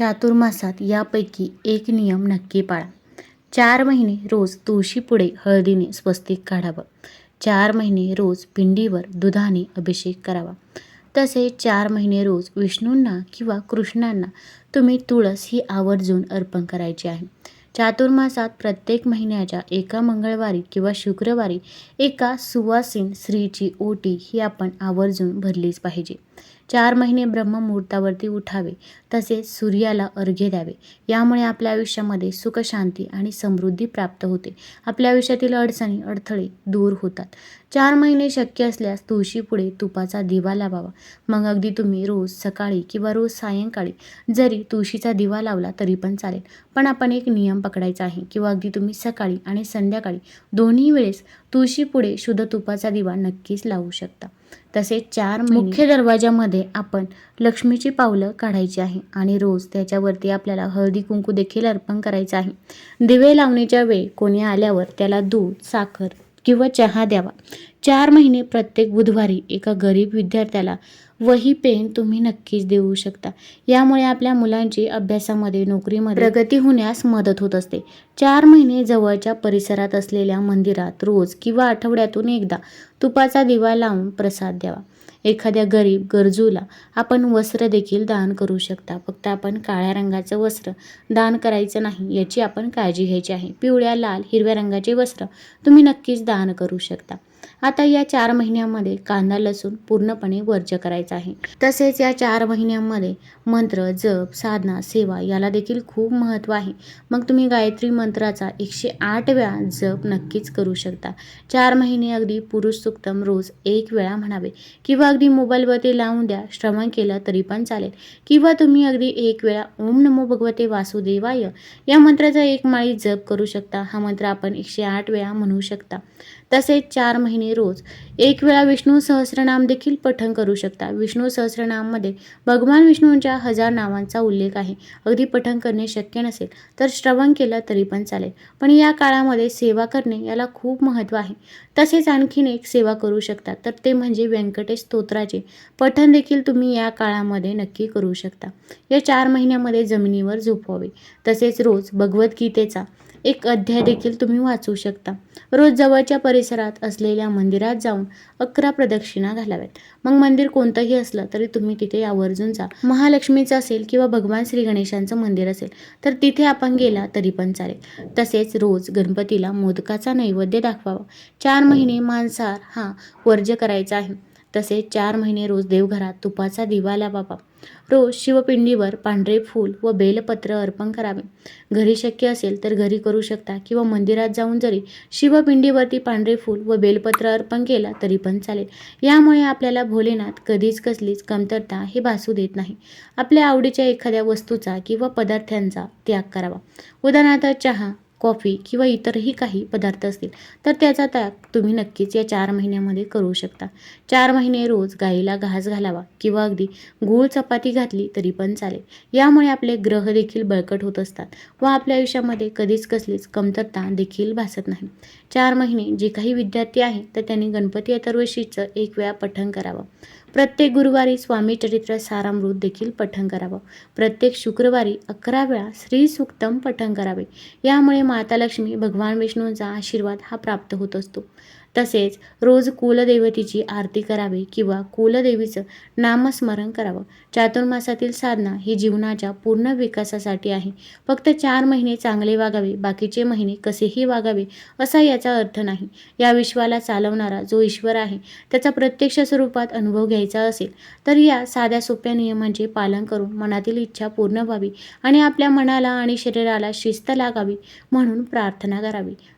चातुर्मासात यापैकी एक नियम नक्की पाळा. चार महिने रोज तुळशीपुढे हळदीने स्वस्तिक काढावं. चार महिने रोज पिंडीवर दुधाने अभिषेक करावा. तसेच चार महिने रोज विष्णूंना किंवा कृष्णांना तुम्ही तुळस ही आवर्जून अर्पण करायची आहे. चातुर्मासात प्रत्येक महिन्याच्या एका मंगळवारी किंवा शुक्रवारी एका सुवासीन स्त्रीची ओटी ही आपण आवर्जून भरलीच पाहिजे. चार महिने ब्रह्ममुहूर्तावरती उठावे तसेच सूर्याला अर्घ्य द्यावे. यामुळे आपल्या आयुष्यामध्ये सुख शांती आणि समृद्धी प्राप्त होते. आपल्या आयुष्यातील अडचणी अडथळे दूर होतात. चार महिने शक्य असल्यास तुळशीपुढे तुपाचा दिवा लावावा. मग अगदी तुम्ही रोज सकाळी किंवा रोज सायंकाळी जरी तुळशीचा दिवा लावला तरी पण चालेल. पण आपण एक नियम पकडायचा आहे किंवा अगदी तुम्ही सकाळी आणि संध्याकाळी दोन्ही वेळेस तुळशीपुढे शुद्ध तुपाचा दिवा नक्कीच लावू शकता. तसेच चार मुख्य दरवाजामध्ये आपण लक्ष्मीची पावलं काढायची आहे आणि रोज त्याच्यावरती आपल्याला हळदी कुंकू देखील अर्पण करायचं आहे. दिवे लावणीच्या वेळी कोणी आल्यावर त्याला दूध साखर किंवा चहा द्यावा. चार महिने प्रत्येक बुधवारी एका गरीब विद्यार्थ्याला वही पेन तुम्ही नक्कीच देऊ शकता. यामुळे आपल्या मुलांची अभ्यासामध्ये नोकरीमध्ये प्रगती होण्यास मदत होत असते. चार महिने जवळच्या परिसरात असलेल्या मंदिरात रोज किंवा आठवड्यातून एकदा तुपाचा दिवा लावून प्रसाद द्यावा. एखाद्या गरीब गरजूला आपण वस्त्र देखील दान करू शकता. फक्त आपण काळ्या रंगाचं वस्त्र दान करायचं नाही याची आपण काळजी घ्यायची आहे. पिवळ्या लाल हिरव्या रंगाचे वस्त्र तुम्ही नक्कीच दान करू शकता. आता या चार महिन्यामध्ये कांदा लसूण पूर्णपणे वर्ज्य करायचा आहे. तसेच या चार महिन्यांमध्ये मंत्र जप साधना सेवा याला देखील खूप महत्त्व आहे. मग तुम्ही गायत्री मंत्राचा एकशे आठ वेळा जप नक्कीच करू शकता. चार महिने अगदी पुरुष सुक्तम रोज एक वेळा म्हणावे. किंवा अगदी मोबाईलवरती लावून द्या श्रवण केलं तरी पण चालेल. किंवा तुम्ही अगदी एक वेळा ओम नमो भगवते वासुदेवाय या मंत्राचा एक माळी जप करू शकता. हा मंत्र आपण एकशे आठ वेळा म्हणू शकता. तसेच चार महिने रोज. एक वेळा विष्णू सहस्रनाम देखील पठण करू शकता. विष्णू सहस्रनाममध्ये भगवान विष्णूंच्या हजार नावांचा उल्लेख आहे. अगदी पठण करणे शक्य नसेल तर श्रवण केलं तरी पण चालेल. पण या काळामध्ये सेवा करणे याला खूप महत्त्व आहे. तसेच आणखीन एक सेवा करू शकता. तर ते म्हणजे व्यंकटेश स्तोत्राचे. पठण देखील तुम्ही या काळामध्ये नक्की करू शकता. या चार महिन्यामध्ये जमिनीवर झोपवावे. तसेच रोज भगवद्गीतेचा एक अध्याय देखील तुम्ही वाचू शकता. रोज जवळच्या परिसरात असलेल्या मंदिरात जाऊन अकरा प्रदक्षिणा घालाव्यात. मग मंदिर कोणतंही असलं तरी तुम्ही तिथे आवर्जून जा. महालक्ष्मीचं असेल किंवा भगवान श्री गणेशांचं मंदिर असेल तर तिथे आपण गेला तरी पण चालेल. तसेच रोज गणपतीला मोदकाचा नैवेद्य दाखवावा. चार महिने मांसाहार हा वर्ज्य करायचा आहे. तसेच चार महिने रोज देवघरात तुपाचा दिवा लावावा. रोज शिवपिंडीवर पांढरे फूल व बेलपत्र अर्पण करावे. घरी शक्य असेल तर घरी करू शकता किंवा मंदिरात जाऊन जरी शिवपिंडीवरती पांढरे फूल व बेलपत्र अर्पण केला तरी पण चालेल. यामुळे आपल्याला भोलेनाथ कधीच कसलीच कमतरता हे भासू देत नाही. आपल्या आवडीच्या एखाद्या वस्तूचा किंवा पदार्थांचा त्याग करावा. उदाहरणार्थ चहा कॉफी किंवा इतरही काही पदार्थ असतील तर त्याचा त्याग तुम्ही नक्कीच या चार महिन्यामध्ये करू शकता. चार महिने रोज गाईला घास घालावा किंवा अगदी गूळ चपाती घातली तरी पण चालेल. यामुळे आपले ग्रह देखील बळकट होत असतात व आपल्या आयुष्यामध्ये कधीच कसलीच कमतरता देखील भासत नाही. चार महिने जे काही विद्यार्थी आहे तर त्यांनी गणपती अथर्वशीचं एक वेळा पठण करावं. प्रत्येक गुरुवारी स्वामी चरित्र सारामृत देखील पठण करावं. प्रत्येक शुक्रवारी अकरा वेळा श्री सुक्तम पठण करावे. यामुळे माता लक्ष्मी भगवान विष्णूंचा आशीर्वाद हा प्राप्त होत असतो. तसेच रोज कुलदेवतेची आरती करावी किंवा कुलदेवीचं नामस्मरण करावं. चातुर्मासातील साधना ही जीवनाच्या पूर्ण विकासासाठी आहे. फक्त चार महिने चांगले वागावे बाकीचे महिने कसेही वागावे असा याचा अर्थ नाही. या विश्वाला चालवणारा जो ईश्वर आहे त्याचा प्रत्यक्ष स्वरूपात अनुभव घ्यायचा असेल तर या साध्या सोप्या नियमांचे पालन करून मनातील इच्छा पूर्ण व्हावी आणि आपल्या मनाला आणि शरीराला शिस्त लागावी म्हणून प्रार्थना करावी.